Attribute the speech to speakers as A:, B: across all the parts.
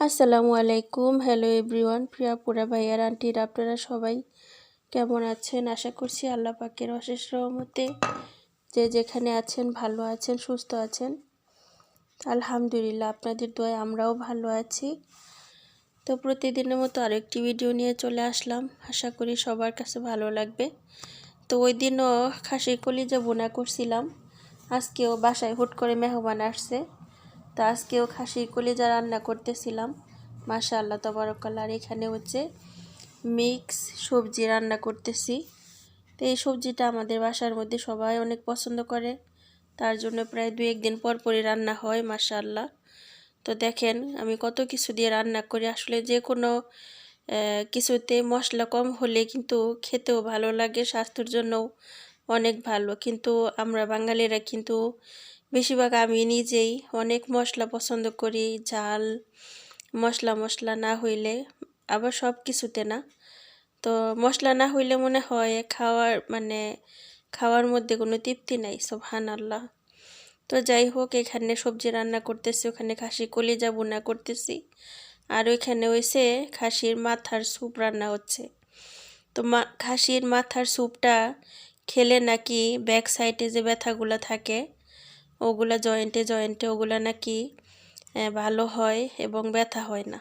A: আসসালামু আলাইকুম। Hello everyone প্রিয়া পুরা ভাইয়ার আন্টির আপনারা সবাই কেমন আছেন? আশা করছি আল্লাহ পাকের অশেষ রহমতে যে যেখানে আছেন, ভালো আছেন, সুস্থ আছেন। আলহামদুলিল্লাহ, আপনাদের দোয়ায় আমরাও ভালো আছি। তো প্রতিদিনের মতো আরও একটি ভিডিও নিয়ে চলে আসলাম। আশা করি সবার কাছে ভালো লাগবে। তো ওই দিনও খাসির কলিজা বোনা করছিলাম। আজকেও বাসায় হুট করে মেহমান আসছে। তো আজকেও খাসির কলিজা রান্না করতেছিলাম মাশা আল্লাহ তবরকাল আর এখানে হচ্ছে মিক্স সবজি রান্না করতেছি। তো এই সবজিটা আমাদের বাসার মধ্যে সবাই অনেক পছন্দ করে। তার জন্য প্রায় দু একদিন পর পরই রান্না হয় মাশা আল্লাহ তো দেখেন, আমি কত কিছু দিয়ে রান্না করি। আসলে যে কোনো কিছুতে মশলা কম হলে কিন্তু খেতেও ভালো লাগে, স্বাস্থ্যের জন্যও অনেক ভালো। কিন্তু আমরা বাঙালিরা কিন্তু বেশিরভাগ আমি নিজেই অনেক মশলা পছন্দ করি, ঝাল, মশলা মশলা না হইলে আবার সব কিছুতে না। তো মশলা না হইলে মনে হয় খাওয়ার মানে খাওয়ার মধ্যে কোনো তৃপ্তি নাই হান আল্লাহ তো যাই হোক, এখানে সবজি রান্না করতেছি, ওখানে খাসি কলিজা বোনা করতেছি। আর ওইখানে হয়েছে খাসির মাথার স্যুপ রান্না হচ্ছে। তো মা, খাসির মাথার স্যুপটা খেলে নাকি ব্যাক সাইডে যে ব্যথাগুলো থাকে ওগুলা জয়েন্টে জয়েন্টে ওগুলা নাকি ভালো হয় এবং ব্যথা হয় না।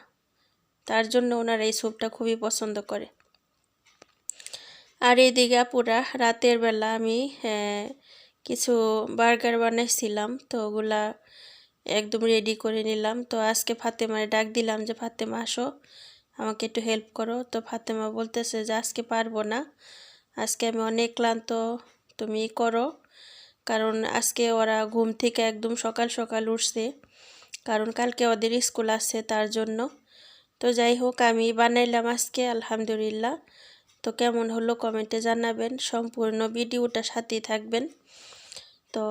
A: তার জন্য ওনারা এই স্যুপটা খুবই পছন্দ করে। আর এইদিকে পুরা রাতের বেলা আমি কিছু বার্গার বানাইছিলাম, তো ওগুলা একদম রেডি করে নিলাম। তো আজকে ফাতেমারে ডাক দিলাম যে, ফাতেমা, আসো, আমাকে একটু হেল্প করো। তো ফাতেমা বলতেছে যে, আজকে পারব না, আজকে আমি অনেক ক্লান্ত, তুমি করো। কারণ আজকে ওরা ঘুম থেকে একদম সকাল সকাল উঠছে, কারণ কালকে ওদের স্কুল আছে তার জন্য। তো যাই হোক, আমি বানাইলাম আজকে, আলহামদুলিল্লাহ। তো কেমন হলো কমেন্টে জানাবেন, সম্পূর্ণ ভিডিওটা সাথেই থাকবেন। তো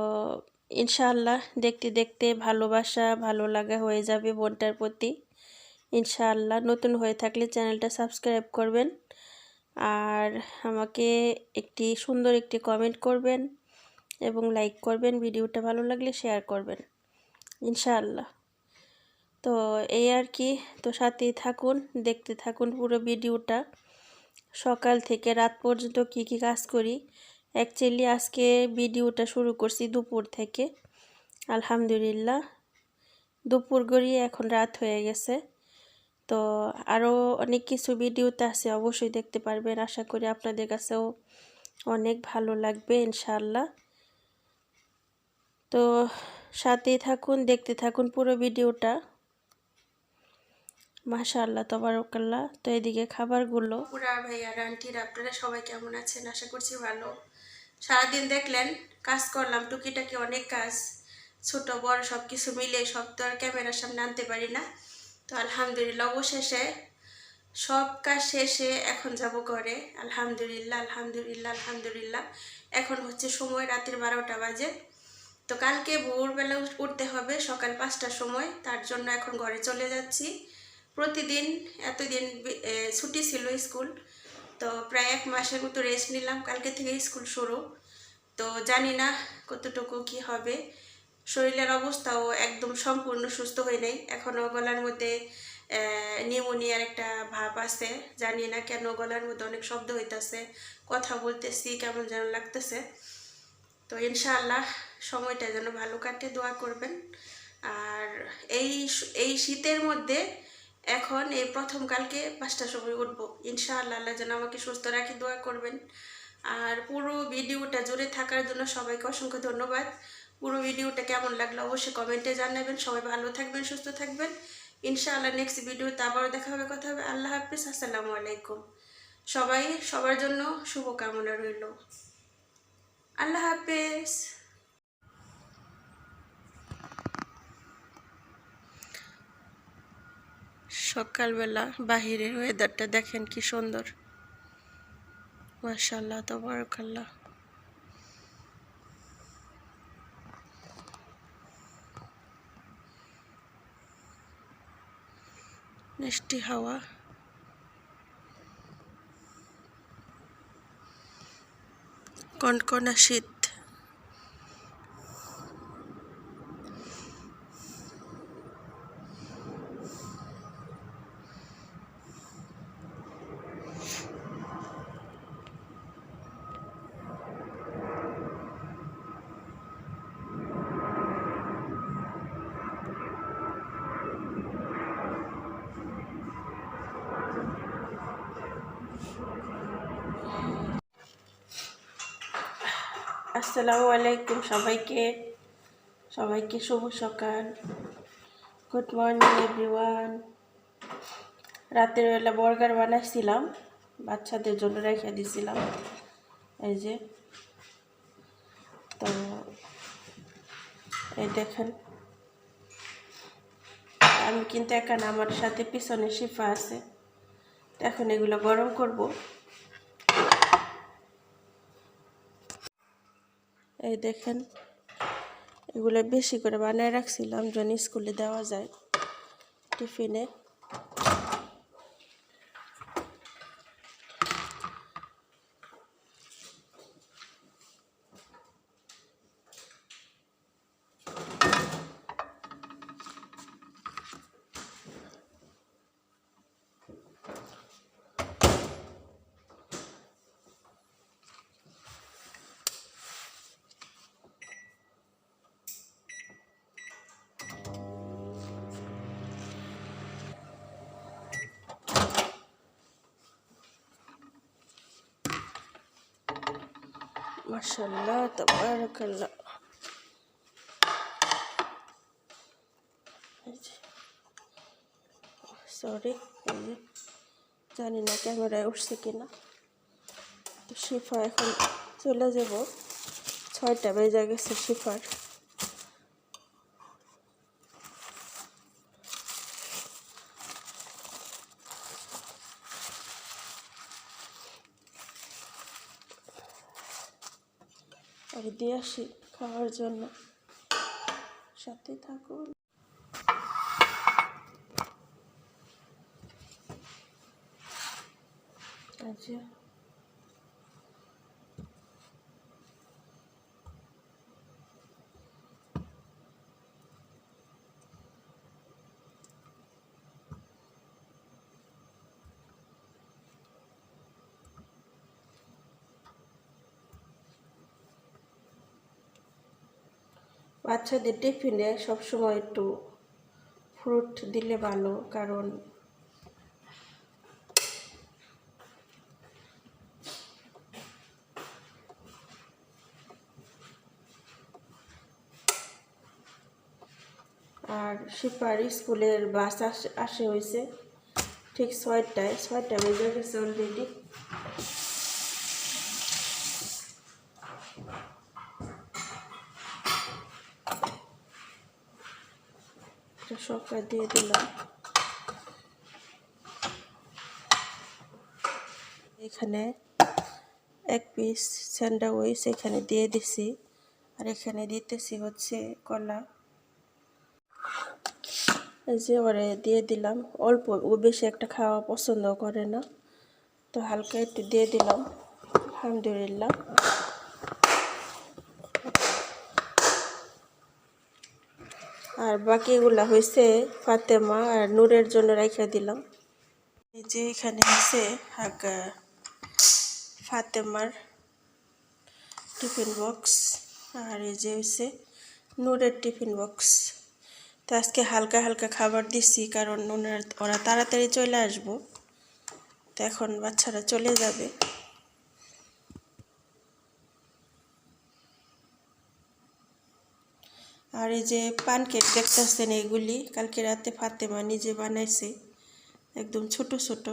A: ইনশাআল্লাহ দেখতে দেখতে ভালোবাসা ভালো লাগা হয়ে যাবে বোনটার প্রতি। ইনশাআল্লাহ নতুন হয়ে থাকলে চ্যানেলটা সাবস্ক্রাইব করবেন। আর আমাকে একটি সুন্দর একটি কমেন্ট করবেন। এবং লাইক করবেন, ভিডিওটা ভালো লাগলে শেয়ার করবেন, ইনশাআল্লাহ। তো এই আর কি, তো সাথেই থাকুন, দেখতে থাকুন পুরো ভিডিওটা। সকাল থেকে রাত পর্যন্ত কি কি কাজ করি। অ্যাকচুয়ালি আজকে ভিডিওটা শুরু করছি দুপুর থেকে, আলহামদুলিল্লাহ। দুপুর গড়িয়ে এখন রাত হয়ে গেছে। তো আরও অনেক কিছু ভিডিওতে আছে, অবশ্যই দেখতে পারবেন। আশা করি আপনাদের কাছেও অনেক ভালো লাগবে, ইনশাআল্লাহ। তো সাথেই থাকুন, দেখতে থাকুন পুরো ভিডিওটা। মাশাআল্লাহ, তবরকাল্লাহ। তো এদিকে খাবারগুলো। পুরা ভাইয়া আন্টির, আপনারা সবাই কেমন আছেন? আশা করছি ভালো। সারাদিন দেখলেন, কাজ করলাম, টুকিটাকি অনেক কাজ। ছোট, বড় সব কিছু মিলে সব তো আর ক্যামেরার সামনে আনতে পারি না। তো আলহামদুলিল্লাহ, অবশেষে সব কাজ শেষে এখন যাব ঘরে। আলহামদুলিল্লাহ আলহামদুলিল্লাহ আলহামদুলিল্লাহ। এখন হচ্ছে সময় রাতের বারোটা বাজে। তো কালকে ভোরবেলা উঠতে হবে, সকাল পাঁচটার সময়। তার জন্য এখন ঘরে চলে যাচ্ছি। প্রতিদিন, এতদিন ছুটি ছিল স্কুল। তো প্রায় এক মাসের মতো রেস্ট নিলাম। কালকে থেকে স্কুল শুরু। তো জানি না কতটুকু কি হবে। শরীরের অবস্থাও একদম সম্পূর্ণ সুস্থ হয়ে নেই। এখনও গলার মধ্যে নিউমোনিয়ার একটা ভাব আছে। জানি না কেন গলার মধ্যে অনেক শব্দ হইতেছে। কথা বলতেছি, কেমন যেন লাগতেছে। তো ইনশাআল্লাহ সময়টা যেন ভালো কাটে, দোয়া করবেন। আর এই এই শীতের মধ্যে এখন এই প্রথম কালকে পাঁচটার সময় উঠবো। ইনশাআল্লাহ আল্লাহ যেন আমাকে সুস্থ রাখি, দোয়া করবেন। আর পুরো ভিডিওটা জুড়ে থাকার জন্য সবাইকে অসংখ্য ধন্যবাদ। পুরো ভিডিওটা কেমন লাগল অবশ্যই কমেন্টে জানাবেন। সবাই ভালো থাকবেন, সুস্থ থাকবেন। ইনশাআল্লাহ নেক্সট ভিডিওতে আবারও দেখা হবে, কথা হবে। আল্লাহ হাফিজ, আসসালামু আলাইকুম। সবাই সবার জন্য শুভকামনা রইল। আল্লাহ হাফেজ। সকালবেলা বাহিরের ওয়েদারটা দেখেন কি সুন্দর। মাশাল্লাহ তবরকাল্লাহ। মিষ্টি হাওয়া। কনকনা শীত আসসালামু আলাইকুম সবাইকে। সবাইকে শুভ সকাল। গুড মর্নিং এভরিওয়ান রাতের বেলা বার্গার বানাইছিলাম, বাচ্চাদের জন্য রেখে দিয়েছিলাম এই যে। তো, এই দেখেন। আমি কিন্তু এখানে আমার সাথে পিছনে শিফা আছে। এখন এগুলো গরম করব। এই দেখেন এগুলো বেশি করে বানায় রাখছিলাম যেন স্কুলে দেওয়া যায় টিফিনে। মাশাল্লাহ তাবারাকাল্লাহ। সরি জানি না ক্যামেরায় উঠছে কিনা। তো শিফা এখন চলে যাব। ছয়টা বেজে গেছে শিফার। আর দিয়ে আসি খাওয়ার জন্য। সাথে থাকুন। আচ্ছা। বাচ্চাদের টিফিনে সবসময় একটু ফ্রুট দিলে ভালো, কারণ আর শিপার স্কুলের বাস আসে আসে হয়েছে ঠিক ছয়টায়, ছয়টা বেজে গেছে অলরেডি শকা দিয়ে দিলাম। এখানে এক পিস স্যান্ডাউইচ এখানে দিয়ে দিছি। আর এখানে দিতেছি হচ্ছে কলা। যে ওরে দিয়ে দিলাম। অল্প ও বেশি একটা খাওয়া পছন্দ করে না। তো হালকা একটু দিয়ে দিলাম। আলহামদুলিল্লাহ। আর বাকিগুলা হয়েছে ফাতেমা আর নূরের জন্য রেখে দিলাম। এই যে এখানে হয়েছে ফাতেমার টিফিন বক্স আর এই যে হয়েছে নূরের টিফিন বক্স। তো আজকে হালকা হালকা খাবার দিছি কারণ ওনার ওরা তাড়াতাড়ি চলে আসব। তো এখন বাচ্চারা চলে যাবে। আর এই যে পানকেক দেখতেছেন এগুলি, কালকে রাতে ফাতেমা নিজে বানাইছে, একদম ছোট ছোট।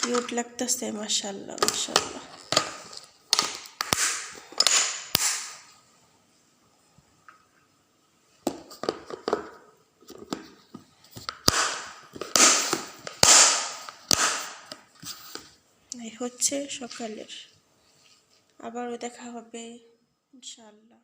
A: কিউট লাগতেছে মাসাল্লাহ মাসাল্লাহ হচ্ছে সকালের। আবারও দেখা হবে ইনশাল্লাহ